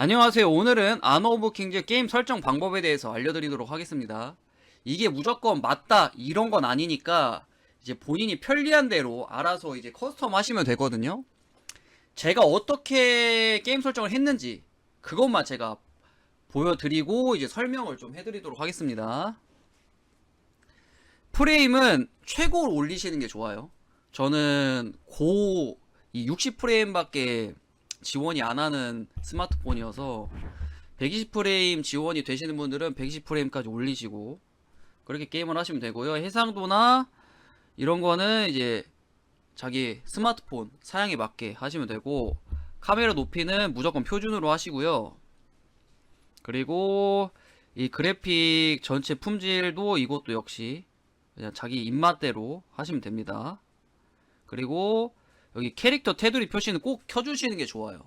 안녕하세요. 오늘은 아너 오브 킹즈 게임 설정 방법에 대해서 알려드리도록 하겠습니다. 이게 무조건 맞다 이런 건 아니니까 이제 본인이 편리한 대로 알아서 이제 커스텀 하시면 되거든요. 제가 어떻게 게임 설정을 했는지 그것만 제가 보여드리고 이제 설명을 좀 해드리도록 하겠습니다. 프레임은 최고로 올리시는 게 좋아요. 저는 고, 이 60프레임밖에 지원이 안 하는 스마트폰이어서 120프레임 지원이 되시는 분들은 120프레임까지 올리시고 그렇게 게임을 하시면 되고요. 해상도나 이런 거는 이제 자기 스마트폰 사양에 맞게 하시면 되고 카메라 높이는 무조건 표준으로 하시고요. 그리고 이 그래픽 전체 품질도 이것도 역시 그냥 자기 입맛대로 하시면 됩니다. 그리고 여기 캐릭터 테두리 표시는 꼭 켜주시는 게 좋아요.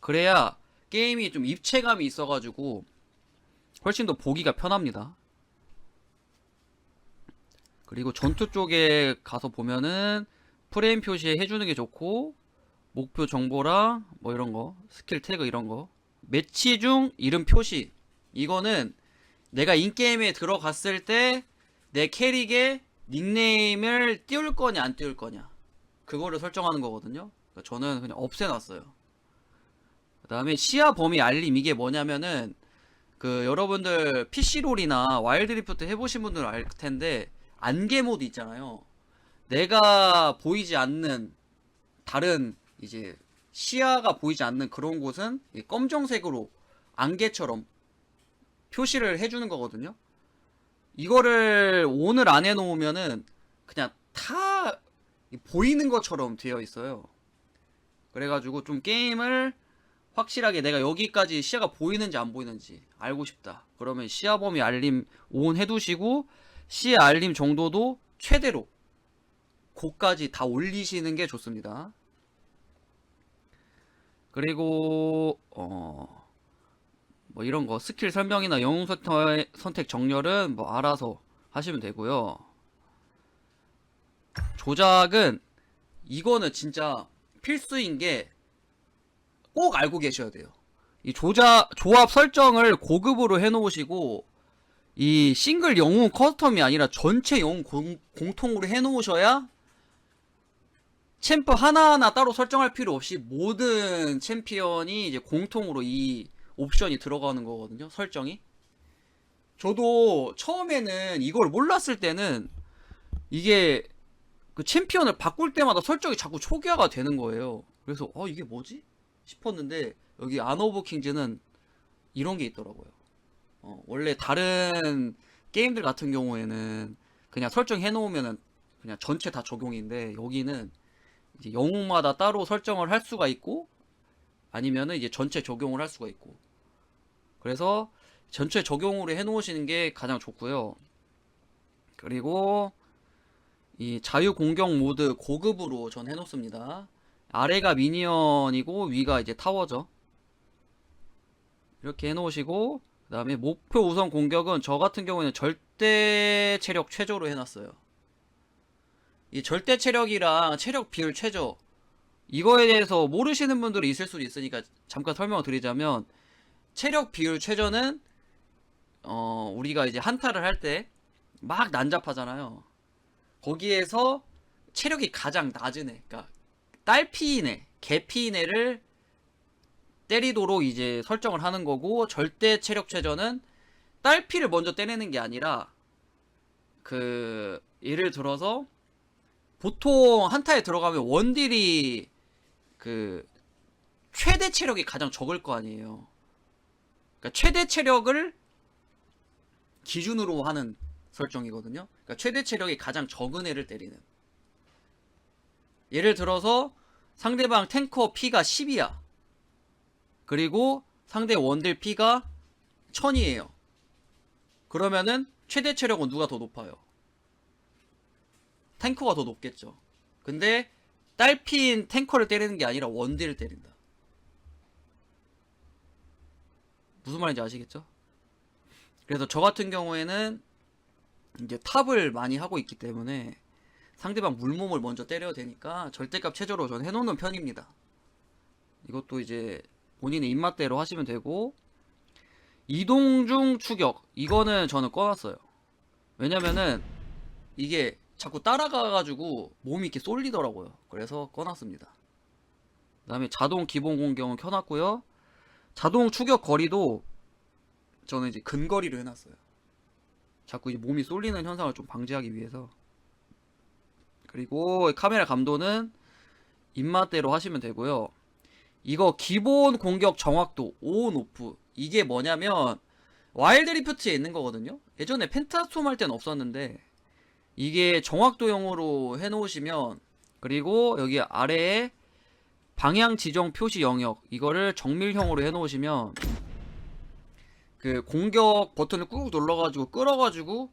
그래야 게임이 좀 입체감이 있어가지고 훨씬 더 보기가 편합니다. 그리고 전투 쪽에 가서 보면은 프레임 표시 해주는 게 좋고 목표 정보랑 뭐 이런 거 스킬 태그 이런 거 매치 중 이름 표시 이거는 내가 인게임에 들어갔을 때 내 캐릭의 닉네임을 띄울 거냐 안 띄울 거냐 그거를 설정하는 거거든요. 그러니까 저는 그냥 없애놨어요. 그 다음에 시야 범위 알림 이게 뭐냐면은 그 여러분들 PC롤이나 와일드리프트 해보신 분들은 알 텐데 안개 모드 있잖아요. 내가 보이지 않는 다른 이제 시야가 보이지 않는 그런 곳은 이 검정색으로 안개처럼 표시를 해주는 거거든요. 이거를 오늘 안 해놓으면은 그냥 다 보이는 것처럼 되어 있어요. 그래가지고 좀 게임을 확실하게 내가 여기까지 시야가 보이는지 안 보이는지 알고 싶다. 그러면 시야 범위 알림 온 해두시고 시야 알림 정도도 최대로 고까지 다 올리시는 게 좋습니다. 그리고 어. 뭐 이런 거 스킬 설명이나 영웅 선택, 정렬은 뭐 알아서 하시면 되고요. 조작은 이거는 진짜 필수인 게 꼭 알고 계셔야 돼요. 이 조작 조합 설정을 고급으로 해놓으시고 이 싱글 영웅 커스텀이 아니라 전체 영웅 공, 공통으로 해놓으셔야 챔프 하나하나 따로 설정할 필요 없이 모든 챔피언이 이제 공통으로 이 옵션이 들어가는 거거든요. 설정이. 저도 처음에는 이걸 몰랐을 때는 이게 그 챔피언을 바꿀 때마다 설정이 자꾸 초기화가 되는 거예요. 그래서 어 이게 뭐지? 싶었는데 여기 아노브 킹즈는 이런 게 있더라고요. 어, 원래 다른 게임들 같은 경우에는 그냥 설정해 놓으면은 그냥 전체 다 적용인데 여기는 이제 영웅마다 따로 설정을 할 수가 있고 아니면은 이제 전체 적용을 할 수가 있고 그래서 전체 적용으로 해 놓으시는 게 가장 좋고요. 그리고 이 자유 공격 모드 고급으로 전 해놓습니다. 아래가 미니언이고 위가 이제 타워죠. 이렇게 해놓으시고 그 다음에 목표 우선 공격은 저 같은 경우에는 절대 체력 최저로 해놨어요. 이 절대 체력이랑 체력 비율 최저 이거에 대해서 모르시는 분들이 있을 수도 있으니까 잠깐 설명을 드리자면 체력 비율 최저는 어 우리가 이제 한타를 할 때 막 난잡하잖아요. 거기에서 체력이 가장 낮은 애, 그러니까 딸피인 애, 개피인 애를 때리도록 이제 설정을 하는 거고 절대 체력 최저는 딸피를 먼저 때리는 게 아니라 그 예를 들어서 보통 한타에 들어가면 원딜이 그 최대 체력이 가장 적을 거 아니에요. 그러니까 최대 체력을 기준으로 하는 설정이거든요. 그러니까 최대 체력이 가장 적은 애를 때리는. 예를 들어서 상대방 탱커 피가 10이야. 그리고 상대 원딜 피가 1000이에요. 그러면은 최대 체력은 누가 더 높아요? 탱커가 더 높겠죠. 근데 딸피인 탱커를 때리는 게 아니라 원딜을 때린다. 무슨 말인지 아시겠죠? 그래서 저 같은 경우에는 이제 탑을 많이 하고 있기 때문에 상대방 물몸을 먼저 때려야 되니까 절대값 최저로 전 해놓는 편입니다. 이것도 이제 본인의 입맛대로 하시면 되고 이동 중 추격 이거는 저는 꺼놨어요. 왜냐면은 이게 자꾸 따라가가지고 몸이 이렇게 쏠리더라고요. 그래서 꺼놨습니다. 그 다음에 자동 기본 공격은 켜놨고요. 자동 추격 거리도 저는 이제 근거리로 해놨어요. 자꾸 이제 몸이 쏠리는 현상을 좀 방지하기 위해서. 그리고 카메라 감도는 입맛대로 하시면 되고요. 이거 기본 공격 정확도 온 오프 이게 뭐냐면 와일드 리프트에 있는 거거든요. 예전에 펜타스톰 할 때는 없었는데 이게 정확도형으로 해놓으시면 그리고 여기 아래에 방향 지정 표시 영역 이거를 정밀형으로 해놓으시면 그 공격 버튼을 꾹 눌러가지고 끌어가지고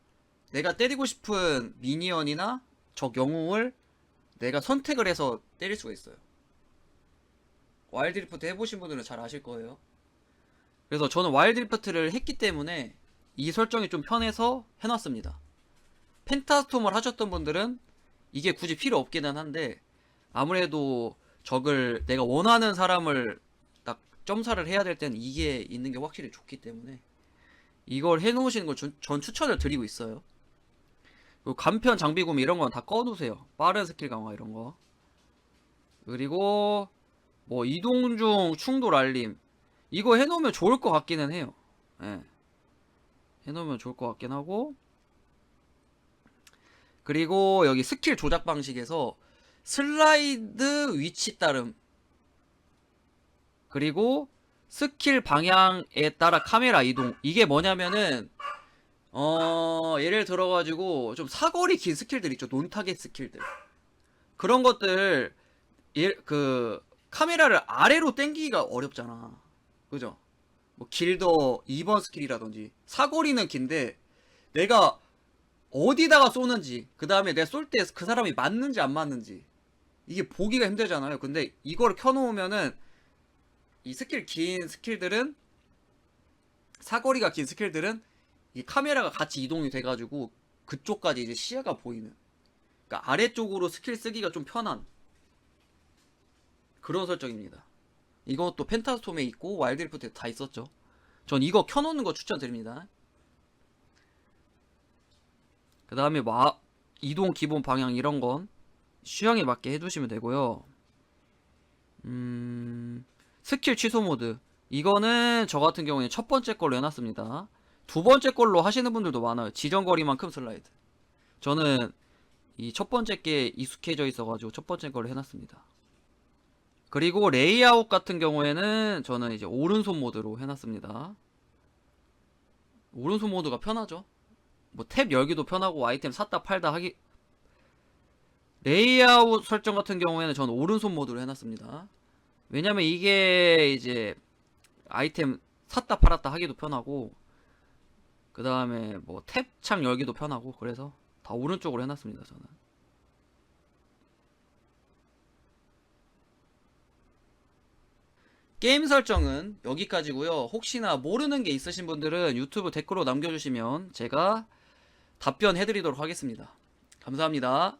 내가 때리고 싶은 미니언이나 적 영웅을 내가 선택을 해서 때릴 수가 있어요. 와일드 리프트 해보신 분들은 잘 아실 거예요. 그래서 저는 와일드 리프트를 했기 때문에 이 설정이 좀 편해서 해놨습니다. 펜타스톰을 하셨던 분들은 이게 굳이 필요 없기는 한데 아무래도 적을 내가 원하는 사람을 딱 점사를 해야 될 때는 이게 있는 게 확실히 좋기 때문에 이걸 해놓으시는 걸 전 추천을 드리고 있어요. 그리고 간편 장비 구매 이런 건 다 꺼두세요. 빠른 스킬 강화 이런 거. 그리고 뭐 이동 중 충돌 알림 이거 해놓으면 좋을 것 같기는 해요. 예. 해놓으면 좋을 것 같긴 하고 그리고 여기 스킬 조작 방식에서 슬라이드 위치 따름 그리고 스킬 방향에 따라 카메라 이동. 이게 뭐냐면은 어 예를 들어가지고 좀 사거리 긴 스킬들 있죠. 논타겟 스킬들. 그런 것들 예, 그 카메라를 아래로 당기기가 어렵잖아. 그죠? 뭐 길더 2번 스킬이라든지. 사거리는 긴데 내가 어디다가 쏘는지 그 다음에 내가 쏠 때 그 사람이 맞는지 안 맞는지. 이게 보기가 힘들잖아요. 근데 이걸 켜놓으면은 이 스킬 긴 스킬들은 사거리가 긴 스킬들은 이 카메라가 같이 이동이 돼가지고 그쪽까지 이제 시야가 보이는. 그러니까 아래쪽으로 스킬 쓰기가 좀 편한 그런 설정입니다. 이것도 펜타스톰에 있고 와일드리프트에 다 있었죠. 전 이거 켜놓는 거 추천드립니다. 그 다음에 마 이동 기본 방향 이런 건 취향에 맞게 해두시면 되고요. 음... 스킬 취소 모드. 이거는 저 같은 경우에 첫 번째 걸로 해놨습니다. 두 번째 걸로 하시는 분들도 많아요. 지정거리만큼 슬라이드. 저는 이 첫 번째 게 익숙해져 있어가지고 첫 번째 걸로 해놨습니다. 그리고 레이아웃 같은 경우에는 저는 이제 오른손 모드로 해놨습니다. 오른손 모드가 편하죠? 뭐 탭 열기도 편하고 아이템 샀다 팔다 하기. 레이아웃 설정 같은 경우에는 저는 오른손 모드로 해놨습니다 왜냐면 이게 이제 아이템 샀다 팔았다 하기도 편하고 그 다음에 뭐 탭창 열기도 편하고 그래서 다 오른쪽으로 해놨습니다 저는. 게임 설정은 여기까지고요. 혹시나 모르는 게 있으신 분들은 유튜브 댓글로 남겨주시면 제가 답변해드리도록 하겠습니다. 감사합니다